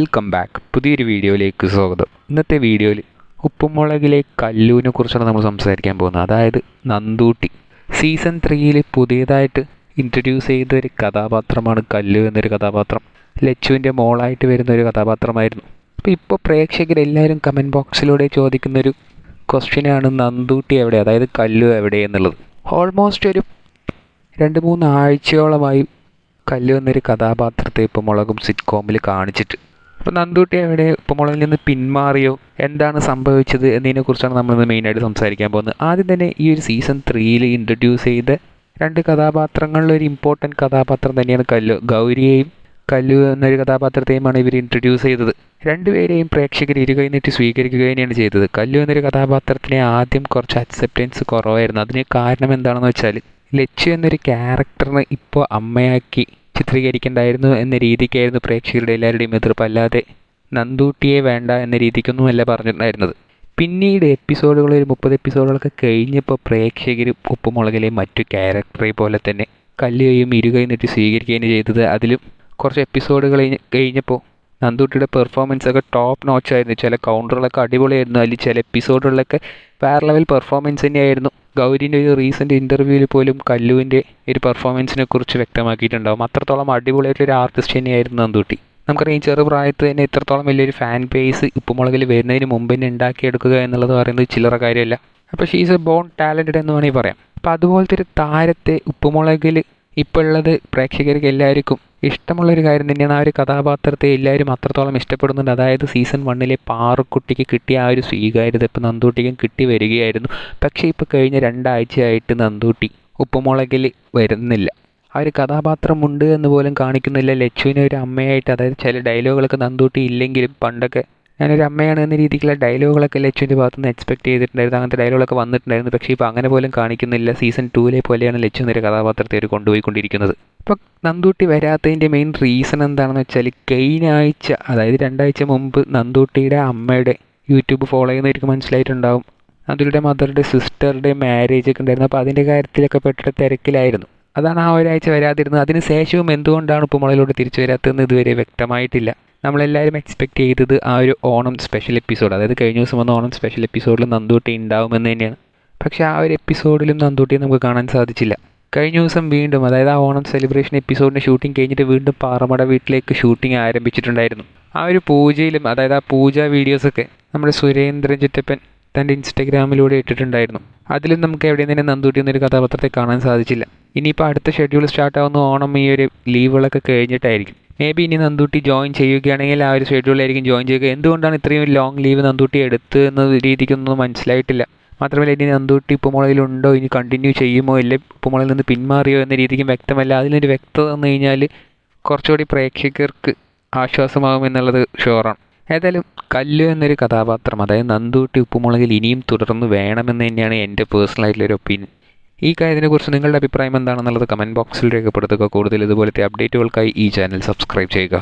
Welcome back പുതിയൊരു വീഡിയോയിലേക്ക് സ്വാഗതം. ഇന്നത്തെ വീഡിയോയിൽ ഉപ്പുമുളകിലെ കല്ലൂനെ കുറിച്ചാണ് നമ്മൾ സംസാരിക്കാൻ പോകുന്നത്. അതായത് നന്ദൂട്ടി. സീസൺ ത്രീയിൽ പുതിയതായിട്ട് ഇൻട്രൊഡ്യൂസ് ചെയ്ത ഒരു കഥാപാത്രമാണ് കല്ലു എന്നൊരു കഥാപാത്രം. ലച്ചുവിന്റെ മോളായിട്ട് വരുന്ന ഒരു കഥാപാത്രമായിരുന്നു. അപ്പോൾ ഇപ്പോൾ പ്രേക്ഷകരെല്ലാവരും കമന്റ് ബോക്സിലൂടെ ചോദിക്കുന്നൊരു ക്വസ്റ്റ്യനാണ് നന്ദൂട്ടി എവിടെ? അതായത് കല്ലു എവിടെ എന്നുള്ളത്. ഓൾമോസ്റ്റ് ഒരു രണ്ട് മൂന്ന് ആഴ്ചയോളമായി കല്ലു എന്നൊരു കഥാപാത്രത്തെ ഇപ്പോൾ മുളകും സിറ്റ്കോമിൽ കാണിച്ചിട്ട് അപ്പോൾ നന്ദൂട്ടി അവിടെ ഉപ്പുമുളകിൽ നിന്ന് പിന്മാറിയോ? എന്താണ് സംഭവിച്ചത് എന്നതിനെക്കുറിച്ചാണ് നമ്മളിന്ന് മെയിനായിട്ട് സംസാരിക്കാൻ പോകുന്നത്. ആദ്യം തന്നെ ഈ ഒരു സീസൺ ത്രീയിൽ ഇൻട്രൊഡ്യൂസ് ചെയ്ത രണ്ട് കഥാപാത്രങ്ങളിൽ ഒരു ഇമ്പോർട്ടന്റ് കഥാപാത്രം തന്നെയാണ് കല്ലു. ഗൗരിയെയും കല്ലു എന്നൊരു കഥാപാത്രത്തെയുമാണ് ഇവർ ഇൻട്രൊഡ്യൂസ് ചെയ്തത്. രണ്ടുപേരെയും പ്രേക്ഷകർ ഇരുകൈ നീട്ടി സ്വീകരിക്കുക തന്നെയാണ് ചെയ്തത്. കല്ലു എന്നൊരു കഥാപാത്രത്തിനെ ആദ്യം കുറച്ച് അക്സെപ്റ്റൻസ് കുറവായിരുന്നു. അതിന് കാരണം എന്താണെന്ന് വെച്ചാൽ ലച്ചു എന്നൊരു ക്യാരക്ടറിനെ ഇപ്പോൾ അമ്മയാക്കി ചിത്രീകരിക്കേണ്ടായിരുന്നു എന്ന രീതിക്കായിരുന്നു പ്രേക്ഷകരുടെ എല്ലാവരുടെയും എതിർപ്പ്. അല്ലാതെ നന്ദൂട്ടിയെ വേണ്ട എന്ന രീതിക്കൊന്നുമല്ല പറഞ്ഞിട്ടുണ്ടായിരുന്നത്. പിന്നീട് എപ്പിസോഡുകൾ ഒരു മുപ്പത് എപ്പിസോഡുകളൊക്കെ കഴിഞ്ഞപ്പോൾ പ്രേക്ഷകർ ഉപ്പുമുളകിലെ മറ്റു ക്യാരക്ടറെ പോലെ തന്നെ കല്ലുകയും ഇരുകയും നീട്ടി സ്വീകരിക്കുകയും ചെയ്തത്. അതിലും കുറച്ച് എപ്പിസോഡുകൾ കഴിഞ്ഞപ്പോൾ നന്ദൂട്ടിയുടെ പെർഫോമൻസ് ഒക്കെ ടോപ്പ് നോച്ച് ആയിരുന്നു. ചില കൗണ്ടറുകളൊക്കെ അടിപൊളിയായിരുന്നു. അതിൽ ചില എപ്പിസോഡുകളിലൊക്കെ വേറെ ലെവൽ പെർഫോമൻസ് തന്നെയായിരുന്നു. ഗൗരിന്റെ ഒരു റീസെന്റ് ഇന്റർവ്യൂവിൽ പോലും കല്ലുവിന്റെ ഒരു പെർഫോമൻസിനെ കുറിച്ച് വ്യക്തമാക്കിയിട്ടുണ്ടാവും. അത്രത്തോളം അടിപൊളിയായിട്ടൊരു ആർട്ടിസ്റ്റ് തന്നെയായിരുന്നു നന്ദുട്ടി. നമുക്കറിയാം ചെറുപ്രായത്തിൽ തന്നെ ഇത്രത്തോളം വലിയൊരു ഫാൻ ബേസ് ഉപ്പുമുളകിൽ വരുന്നതിന് മുമ്പ് തന്നെ ഉണ്ടാക്കിയെടുക്കുക എന്നുള്ളത് പറയുന്നത് ചില്ലറ കാര്യമല്ല. അപ്പോൾ ഷീസ് എ ബോൺ ടാലന്റഡ് എന്ന് വേണമെങ്കിൽ പറയാം. അപ്പോൾ അതുപോലത്തെ ഒരു താരത്തെ ഉപ്പുമുളകിൽ ഇപ്പോൾ ഉള്ളത് പ്രേക്ഷകർക്ക് എല്ലാവർക്കും ഇഷ്ടമുള്ള ഒരു കാര്യം തന്നെയാണ്. ആ ഒരു കഥാപാത്രത്തെ എല്ലാവരും അത്രത്തോളം ഇഷ്ടപ്പെടുന്നുണ്ട്. അതായത് സീസൺ വണ്ണിലെ പാറുക്കുട്ടിക്ക് കിട്ടിയ ആ ഒരു സ്വീകാര്യത ഇപ്പോൾ നന്ദൂട്ടിക്കും കിട്ടി വരികയായിരുന്നു. പക്ഷേ ഇപ്പോൾ കഴിഞ്ഞ രണ്ടാഴ്ചയായിട്ട് നന്ദൂട്ടി ഉപ്പുമുളകിൽ വരുന്നില്ല. ആ ഒരു കഥാപാത്രമുണ്ട് എന്ന് പോലും കാണിക്കുന്നില്ല. ലച്ചുവിനെ ഒരു അമ്മയായിട്ട് അതായത് ചില ഡയലോഗുകളൊക്കെ നന്ദൂട്ടി ഇല്ലെങ്കിലും പണ്ടൊക്കെ ഞാനൊരു അമ്മയാണ് എന്ന രീതിക്കുള്ള ഡയലോഗുകളൊക്കെ ലച്ചുവിന്റെ ഭാഗത്തുനിന്ന് എക്സ്പെക്ട് ചെയ്തിട്ടുണ്ടായിരുന്നു. അങ്ങനത്തെ ഡയലോഗുകളൊക്കെ വന്നിട്ടുണ്ടായിരുന്നു. പക്ഷേ ഇപ്പോൾ അങ്ങനെ പോലും കാണിക്കുന്നില്ല. സീസൺ ടൂവിലെ പോലെയാണ് ലച്ചു എന്നൊരു കഥാപാത്രത്തെ അവർ കൊണ്ടുപോയിക്കൊണ്ടിരിക്കുന്നത്. ഇപ്പോൾ നന്ദൂട്ടി വരാത്തതിന്റെ മെയിൻ റീസൺ എന്താണെന്ന് വെച്ചാൽ കഴിഞ്ഞ ആഴ്ച അതായത് രണ്ടാഴ്ച മുമ്പ് നന്ദൂട്ടിയുടെ അമ്മയുടെ യൂട്യൂബ് ഫോളോ ചെയ്യുന്നവർക്ക് മനസ്സിലായിട്ടുണ്ടാവും. നന്ദൂട്ടിയുടെ മദറുടെ സിസ്റ്ററുടെ മാരേജ് ഒക്കെ ഉണ്ടായിരുന്നു. അപ്പോൾ അതിന്റെ കാര്യത്തിലൊക്കെ പെട്ടിട്ട് തിരക്കിലായിരുന്നു. അതാണ് ആ ഒരാഴ്ച വരാതിരുന്നത്. അതിന് ശേഷവും എന്തുകൊണ്ടാണ് ഉപ്പുമുളയിലോട്ട് തിരിച്ചു വരാത്തതെന്ന് ഇതുവരെ വ്യക്തമായിട്ടില്ല. നമ്മളെല്ലാവരും എക്സ്പെക്ട് ചെയ്തത് ആ ഒരു ഓണം സ്പെഷ്യൽ എപ്പിസോഡ് അതായത് കഴിഞ്ഞ ദിവസം വന്ന ഓണം സ്പെഷ്യൽ എപ്പിസോഡിൽ നന്ദൂട്ടി ഉണ്ടാവുമെന്ന് തന്നെയാണ്. പക്ഷേ ആ ഒരു എപ്പിസോഡിലും നന്ദൂട്ടിയെ നമുക്ക് കാണാൻ സാധിച്ചില്ല. കഴിഞ്ഞ ദിവസം വീണ്ടും അതായത് ആ ഓണം സെലിബ്രേഷൻ എപ്പിസോഡിന്റെ ഷൂട്ടിംഗ് കഴിഞ്ഞിട്ട് വീണ്ടും പാറമട വീട്ടിലേക്ക് ഷൂട്ടിംഗ് ആരംഭിച്ചിട്ടുണ്ടായിരുന്നു. ആ ഒരു പൂജയിലും അതായത് ആ പൂജ വീഡിയോസൊക്കെ നമ്മുടെ സുരേന്ദ്രൻ ചുറ്റപ്പൻ തന്റെ ഇൻസ്റ്റഗ്രാമിലൂടെ ഇട്ടിട്ടുണ്ടായിരുന്നു. അതിലും നമുക്ക് എവിടെയും തന്നെ നന്ദൂട്ടി എന്നൊരു കഥാപാത്രത്തെ കാണാൻ സാധിച്ചില്ല. ഇനിയിപ്പോൾ അടുത്ത ഷെഡ്യൂൾ സ്റ്റാർട്ട് ആവുന്ന ഓണം ഈ ഒരു ലീവുകളൊക്കെ കഴിഞ്ഞിട്ടായിരിക്കും. മേ ബി ഇനി നന്ദൂട്ടി ജോയിൻ ചെയ്യുകയാണെങ്കിൽ ആ ഒരു ഷെഡ്യൂളിലായിരിക്കും ജോയിൻ ചെയ്യുക. എന്തുകൊണ്ടാണ് ഇത്രയും ലോങ് ലീവ് നന്ദൂട്ടി എടുത്ത് എന്ന രീതിക്കൊന്നും മനസ്സിലായിട്ടില്ല. മാത്രമല്ല ഇനി നന്ദൂട്ടി ഉപ്പുമുളകിലുണ്ടോ ഇനി കണ്ടിന്യൂ ചെയ്യുമോ? ഇല്ല? ഉപ്പുമുളകിൽ നിന്ന് പിന്മാറിയോ എന്ന രീതിക്കും വ്യക്തമല്ല. അതിനൊരു വ്യക്തത വന്നു കഴിഞ്ഞാൽ കുറച്ചുകൂടി പ്രേക്ഷകർക്ക് ആശ്വാസമാകും എന്നുള്ളത് ഷുവറാണ് ഏതായാലും കല്ലു എന്നൊരു കഥാപാത്രം അതായത് നന്ദൂട്ടി ഉപ്പുമുളകിൽ ഇനിയും തുടർന്ന് വേണമെന്ന് തന്നെയാണ് എന്റെ പേഴ്സണലായിട്ടുള്ളൊരു ഒപ്പീനിയൻ ഈ കാര്യത്തിനെക്കുറിച്ച് നിങ്ങളുടെ അഭിപ്രായം എന്താണെന്നുള്ളത് കമന്റ് ബോക്സിൽ രേഖപ്പെടുത്തുക. കൂടുതൽ ഇതുപോലത്തെ അപ്ഡേറ്റുകൾക്കായി ഈ ചാനൽ സബ്സ്ക്രൈബ് ചെയ്യുക.